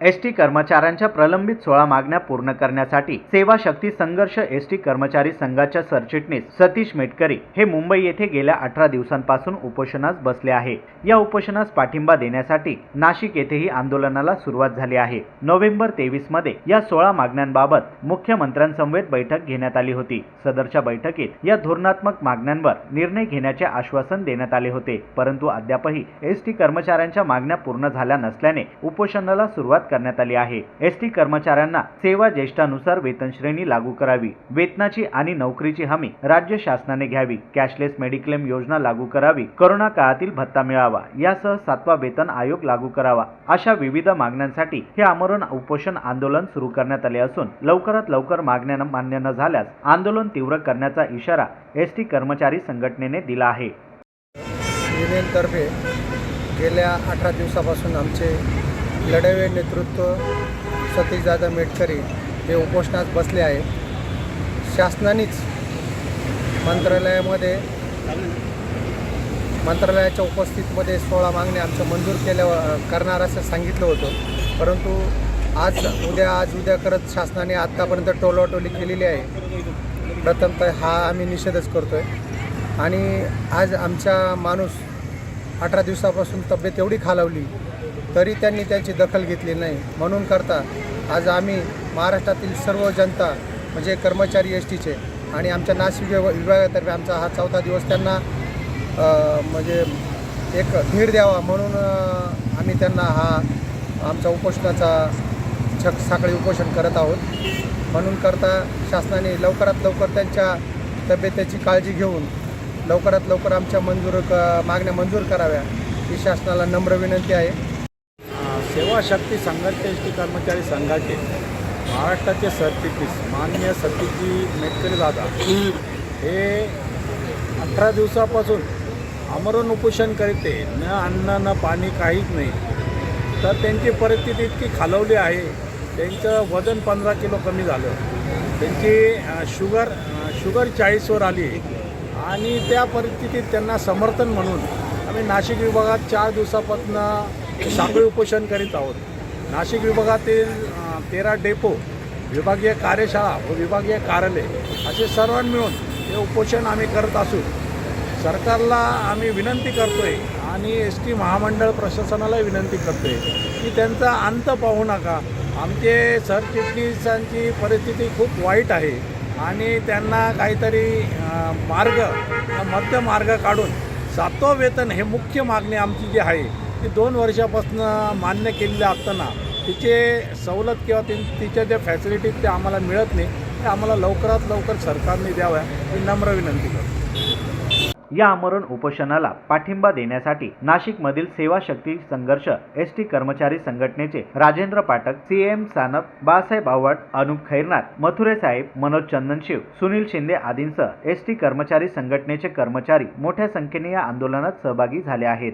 ST कर्मचाऱ्यांच्या प्रलंबित सोळा मागण्या पूर्ण करण्यासाठी सेवा शक्ती संघर्ष एसटी कर्मचारी संघाच्या सरचिटणीस सतीश मेटकरी हे मुंबई येथे गेल्या अठरा दिवसांपासून उपोषणास बसले आहे. या उपोषणास पाठिंबा देण्यासाठी नाशिक येथेही आंदोलनाला सुरुवात झाली आहे. नोव्हेंबर तेवीसमध्ये या सोळा मागण्यांबाबत मुख्यमंत्र्यांसमवेत बैठक घेण्यात आली होती. सदरच्या बैठकीत या धोरणात्मक मागण्यांवर निर्णय घेण्याचे आश्वासन देण्यात आले होते. परंतु अद्यापही एसटी कर्मचाऱ्यांच्या मागण्या पूर्ण झाल्या नसल्याने उपोषणाला सुरुवात सुरुवात करण्यात आली आहे. एस टी कर्मचाऱ्यांना सेवा ज्येष्ठानुसार वेतन श्रेणी लागू करावी. वेतनाची आणि नोकरीची हमी राज्य शासनाने घ्यावी. कॅशलेस मेडिक्लेम योजना लागू करावी. कोरोना काळातील भत्ता मिळावा. यासह सातवा वेतन आयोग लागू करावा. अशा विविध मागण्यांसाठी हे आमरण उपोषण आंदोलन सुरू करण्यात आले असून लवकरात लवकर मागण्या मान्य न झाल्यास आंदोलन तीव्र करण्याचा इशारा एस टी कर्मचारी संघटनेने दिला आहे. युनियनतर्फे गेल्या अठरा दिवसापासून आमचे लढावे नेतृत्व सतीश दादा मेटकरी हे उपोषणात बसले आहे शासनानेच मंत्रालयामध्ये मंत्रालयाच्या उपस्थितीमध्ये सोळा मागण्या आमच्या मंजूर केल्या करणार असं सांगितलं होतं. परंतु आज उद्या आज उद्या करत शासनाने आत्तापर्यंत टोलाटोली केलेली आहे. प्रथमतः हा आम्ही निषेधच करतो आहे आणि आज आमचा माणूस अठरा दिवसापासून तब्येत एवढी खालावली तरी त्यांनी त्याची दखल घेतली नाही. म्हणून करता आज आम्ही महाराष्ट्रातील सर्व जनता म्हणजे कर्मचारी एस टीचे आणि आमच्या नाशिक विभागातर्फे आमचा हा चौथा दिवस त्यांना म्हणजे एक धीर द्यावा म्हणून आम्ही त्यांना हा आमचा उपोषणाचा छक साखळी उपोषण करत आहोत. म्हणून करता शासनाने लवकरात लवकर त्यांच्या तब्येतीची काळजी घेऊन लवकरात लवकर आमच्या मंजूर क मागण्या मंजूर कराव्या ही शासनाला नम्र विनंती आहे. सेवा शक्ती संघर्ष एस टी कर्मचारी संघाचे महाराष्ट्राचे सरचिटणीस माननीय सतीजी मेटकरी दादा. हे अठरा दिवसापासून अमरण उपोषण करते. न अन्न न पाणी काहीच नाही. तर त्यांची परिस्थिती इतकी खालवली आहे. त्यांचं वजन पंधरा किलो कमी झालं. त्यांची शुगर शुगर चाळीसवर आली आणि त्या परिस्थितीत त्यांना समर्थन म्हणून आम्ही नाशिक विभागात चार दिवसापासून साखळी उपोषण करीत आहोत. नाशिक विभागातील तेरा डेपो विभागीय कार्यशाळा व विभागीय कार्यालय असे सर्वां मिळून हे उपोषण आम्ही करत असू. सरकारला आम्ही विनंती करतोय आणि एस टी महामंडळ प्रशासनाला विनंती करतोय की त्यांचा अंत पाहू नका. आमचे सरचिटणीसांची परिस्थिती खूप वाईट आहे आणि त्यांना काहीतरी मार्ग मध्य मार्ग काढून सातवं वेतन हे मुख्य मागणी आमची जी आहे ती दोन वर्षापासून मान्य केलेली असताना तिचे सवलत किंवा ति तिच्या ज्या फॅसिलिटीज त्या आम्हाला मिळत नाही ते आम्हाला लवकरात लवकर सरकारने द्याव्या. ही नम्र विनंती करतो. या आमरण उपोषणाला पाठिंबा देण्यासाठी नाशिकमधील सेवा शक्ती संघर्ष एस टी कर्मचारी संघटनेचे राजेंद्र पाठक सी एम सानप बाळासाहेब आव्हाड अनुप खैरनाथ मथुरे साहेब मनोज चंदनशिव सुनील शिंदे आदींसह एस टी कर्मचारी संघटनेचे कर्मचारी मोठ्या संख्येने या आंदोलनात सहभागी झाले आहेत.